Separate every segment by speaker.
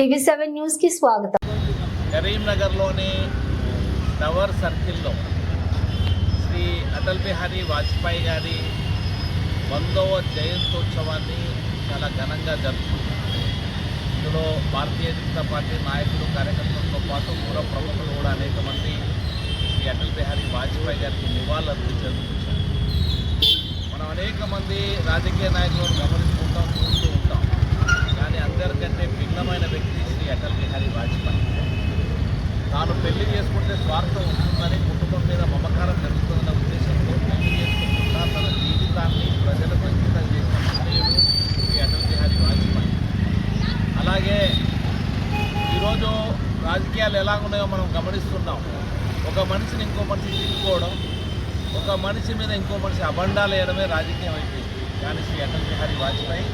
Speaker 1: TV seven న్యూస్కి స్వాగతం.
Speaker 2: కరీంనగర్లోని టవర్ సర్కిల్లో శ్రీ అటల్ బిహారీ వాజ్పేయి గారి వందవ జయంతోత్సవాన్ని చాలా ఘనంగా జరుపుకుంటున్నారు. ఇందులో భారతీయ జనతా పార్టీ నాయకులు కార్యకర్తలతో పాటు పూర్వ ప్రముఖులు కూడా అనేక మంది శ్రీ అటల్ బిహారీ వాజ్పేయి గారికి నివాళులర్పించేందుకు వచ్చారు మనం అనేక మంది రాజకీయ నాయకులను గమనిస్తుంటాం. చూస్తూ ఉంటాం కానీ అందరికంటే భిన్నమైన వ్యక్తి శ్రీ అటల్ బిహారీ వాజ్పేయి. తాను పెళ్ళి చేసుకుంటే స్వార్థం ఉంటుందని కుటుంబం మీద మమకారం పెరుగుతుందన్న ఉద్దేశంతో పెళ్ళి చేసుకుంటున్నా తన జీవితాన్ని ప్రజలకు అంకితం చేసిన మహనీయుడు శ్రీ అటల్ బిహారీ వాజ్పేయి. అలాగే ఈరోజు రాజకీయాలు ఎలా ఉన్నాయో మనం గమనిస్తున్నాం. ఒక మనిషిని ఇంకో మనిషి తిట్టుకోవడం ఒక మనిషి మీద ఇంకో మనిషి అబండాలు వేయడమే రాజకీయం అయిపోయింది. కానీ శ్రీ అటల్ బిహారీ వాజ్పేయి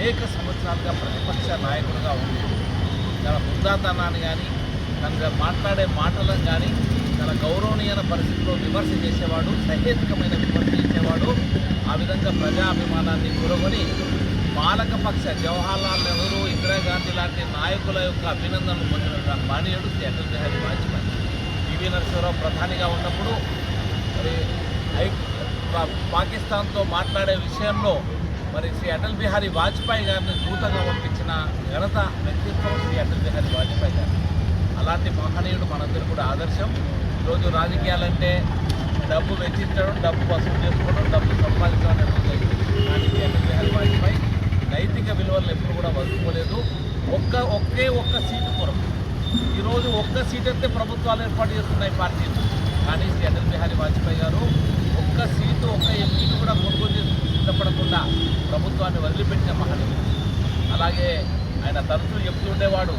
Speaker 2: అనేక సంవత్సరాలుగా ప్రతిపక్ష నాయకుడుగా ఉంది తన బుద్ధాతనాన్ని కానీ తన మాట్లాడే మాటలను కానీ తన గౌరవనీయమైన పరిస్థితిలో విమర్శ చేసేవాడు సహేతుకమైన విమర్శ చేసేవాడు ఆ విధంగా ప్రజాభిమానాన్ని కూరగొని పాలకపక్ష జవహర్లాల్ నెహ్రూ ఇందిరాగాంధీ లాంటి నాయకుల యొక్క అభినందనలు పొందిన మానీయుడు అటల్ బిహారీ వాజ్పేయి పివి నరసింహరావు ప్రధానిగా ఉన్నప్పుడు మరి పా- పాకిస్తాన్తో మాట్లాడే విషయంలో మరి శ్రీ అటల్ బిహారీ వాజ్పేయి గారిని దూతగా పంపించిన ఘనత వ్యక్తిత్వం శ్రీ అటల్ బిహారీ వాజ్పేయి గారు. అలాంటి మహనీయుడు మనందరూ కూడా ఆదర్శం. ఈరోజు రాజకీయాలంటే డబ్బు వెచ్చించడం డబ్బు వసూలు చేసుకోవడం డబ్బు సంపాదించడం కానీ శ్రీ అటల్ బిహారీ వాజ్పేయి నైతిక విలువలను ఎప్పుడు కూడా వదులుకోలేదు. ఒక్క ఒకే ఒక్క సీటు కొరకు. ఈరోజు ఒక్క సీట్ అయితే ప్రభుత్వాలు ఏర్పాటు చేస్తున్నాయి పార్టీలు. కానీ శ్రీ అటల్ బిహారీ వాజ్పేయి గారు ఒక్క సీటు ఒక్క ఎంపీని కూడా కొనుగోలు చేసి సిద్ధపడకుండా ప్రభుత్వాన్ని వదిలిపెట్టిన మహనీయుడు. అలాగే ఆయన తరచూ చెప్తుండేవాడు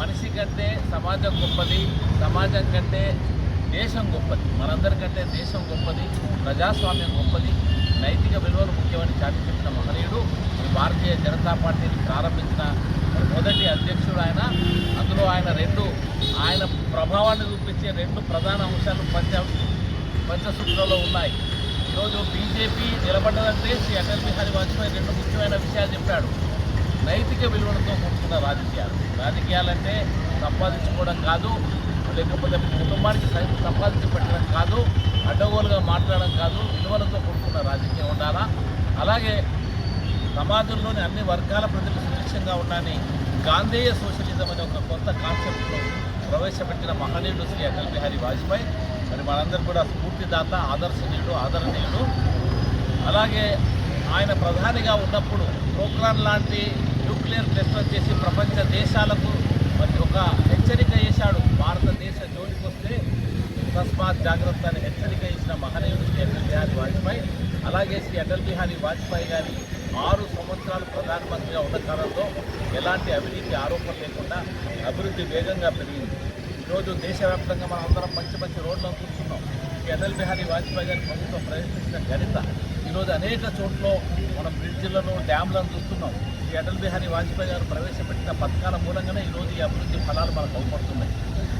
Speaker 2: మనిషి కంటే సమాజం గొప్పది సమాజం కంటే దేశం గొప్పది మనందరికంటే దేశం గొప్పది ప్రజాస్వామ్యం గొప్పది నైతిక విలువలు ముఖ్యమని చాటి చెప్పిన మహనీయుడు ఈ భారతీయ జనతా పార్టీని ప్రారంభించిన మొదటి అధ్యక్షుడు ఆయన. అందులో ఆయన రెండు ఆయన ప్రభావాన్ని చూపించే రెండు ప్రధాన అంశాలు పంచ పంచసూత్రంలో ఉన్నాయి. ఈరోజు బీజేపీ నిలబడ్డదంటే శ్రీ అటల్ బిహారీ వాజ్పేయి రెండు ముఖ్యమైన విషయాలు చెప్పాడు. నైతిక విలువలతో కూడుకున్న రాజకీయాలు. రాజకీయాలంటే సంపాదించుకోవడం కాదు లేకపోతే కుటుంబానికి సంపాదించి పెట్టడం కాదు అడ్డగోలుగా మాట్లాడడం కాదు విలువలతో కూడుకున్న రాజకీయం ఉండాలా? అలాగే సమాజంలోని అన్ని వర్గాల ప్రజలు సురక్షంగా ఉండాలని గాంధేయ సోషలిజం అనే ఒక కొత్త కాన్సెప్ట్లో ప్రవేశపెట్టిన మహనీయుడు శ్రీ అటల్ బిహారీ వాజ్పేయి మరి మనందరూ కూడా స్ఫూర్తిదాత ఆదర్శనీయుడు ఆదరణీయుడు. అలాగే ఆయన ప్రధానిగా ఉన్నప్పుడు ప్రోగ్రాం లాంటి న్యూక్లియర్ టెస్ట్ వచ్చేసి ప్రపంచ దేశాలకు మరి ఒక హెచ్చరిక చేశాడు. భారతదేశ జోలికి వస్తే తస్మాత్ జాగ్రత్త అని హెచ్చరిక ఇచ్చిన మహనీయుడు శ్రీ అటల్ బిహారీ వాజ్పేయి అలాగే శ్రీ అటల్ బిహారీ వాజ్పేయి గారి ఆరు సంవత్సరాలు ప్రధానమంత్రిగా ఉన్న కాలంలో ఎలాంటి అవినీతి ఆరోపణ లేకుండా అభివృద్ధి వేగంగా పెరిగింది. ఈరోజు దేశవ్యాప్తంగా మనం అందరం మంచి మంచి రోడ్లను చూస్తున్నాం. ఈ అటల్ బిహారీ వాజ్పేయి గారి ప్రభుత్వం ప్రయత్నించిన ఘనత. ఈరోజు అనేక చోట్ల మనం బ్రిడ్జిలను డ్యామ్లను చూస్తున్నాం. ఈ అటల్ బిహారీ వాజ్పేయి గారు ప్రవేశపెట్టిన పథకాల మూలంగానే ఈరోజు ఈ అభివృద్ధి ఫలాలు మనకు అవపడుతున్నాయి.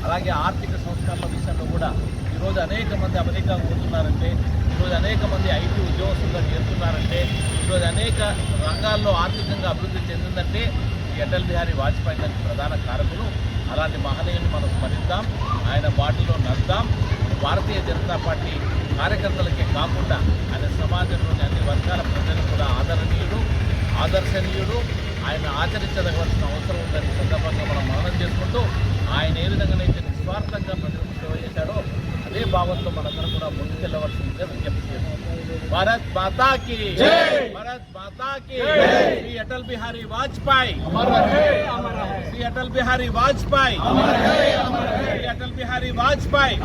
Speaker 2: అలాగే ఆర్థిక సంస్కరణల విషయంలో కూడా ఈరోజు అనేక మంది అమెరికా పోతున్నారంటే ఈరోజు అనేక మంది ఐటీ ఉద్యోగస్తులుగా చేరుతున్నారంటే ఈరోజు అనేక రంగాల్లో ఆర్థికంగా అభివృద్ధి చెందిందంటే ఈ అటల్ బిహారీ వాజ్పేయి గారి ప్రధాన కారకులు అలాంటి మహనీయుని మనం స్మరిద్దాం. ఆయన వాటిలో నడుద్దాం. భారతీయ జనతా పార్టీ కార్యకర్తలకే కాకుండా ఆయన సమాజంలోని అన్ని వర్గాల ప్రజలు కూడా ఆదరణీయుడు ఆదర్శనీయుడు ఆయన ఆచరించదగవలసిన అవసరం ఉందని సందర్భంగా మనం మననం చేసుకుంటూ ఆయన ఏ విధంగానైతే నిస్వార్థంగా ప్రజలకు సేవ చేశాడో అదే భావంతో మనందరం కూడా ముందుకెళ్ళవలసిందిగా విజ్ఞప్తి చేస్తున్నాం భారత్ మాతాకి భారత్ మాతాకి శ్రీ అటల్ బిహారీ వాజ్పేయి శ్రీ అటల్ బిహారీ వాజ్పేయి శ్రీ అటల్ బిహారీ వాజ్పేయి